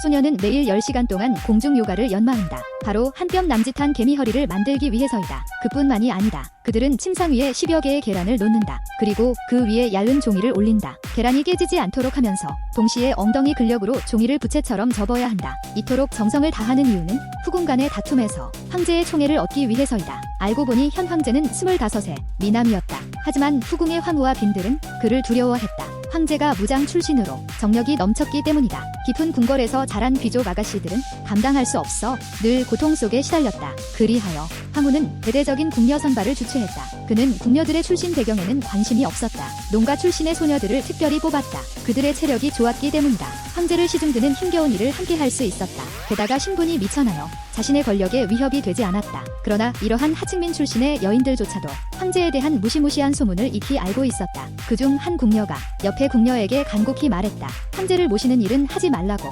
소녀는 매일 10시간 동안 공중 요가를 연마한다. 바로 한뼘 남짓한 개미 허리를 만들기 위해서이다. 그뿐만이 아니다. 그들은 침상 위에 10여 개의 계란을 놓는다. 그리고 그 위에 얇은 종이를 올린다. 계란이 깨지지 않도록 하면서 동시에 엉덩이 근력으로 종이를 부채처럼 접어야 한다. 이토록 정성을 다하는 이유는 후궁 간의 다툼에서 황제의 총애를 얻기 위해서이다. 알고 보니 현 황제는 25세 미남이었다. 하지만 후궁의 황후와 빈들은 그를 두려워했다. 황제가 무장 출신으로 정력이 넘쳤기 때문이다. 깊은 궁궐에서 자란 귀족 아가씨들은 감당할 수 없어 늘 고통 속에 시달렸다. 그리하여 황후는 대대적인 궁녀 선발을 주최했다. 그는 궁녀들의 출신 배경에는 관심이 없었다. 농가 출신의 소녀들을 특별히 뽑았다. 그들의 체력이 좋았기 때문이다. 황제를 시중드는 힘겨운 일을 함께 할 수 있었다. 게다가 신분이 미천하여 자신의 권력에 위협이 되지 않았다. 그러나 이러한 하층민 출신의 여인들조차도 황제에 대한 무시무시한 소문을 익히 알고 있었다. 그중 한 궁녀가 옆에 궁녀에게 간곡히 말했다. 황제를 모시는 일은 하지 말라고.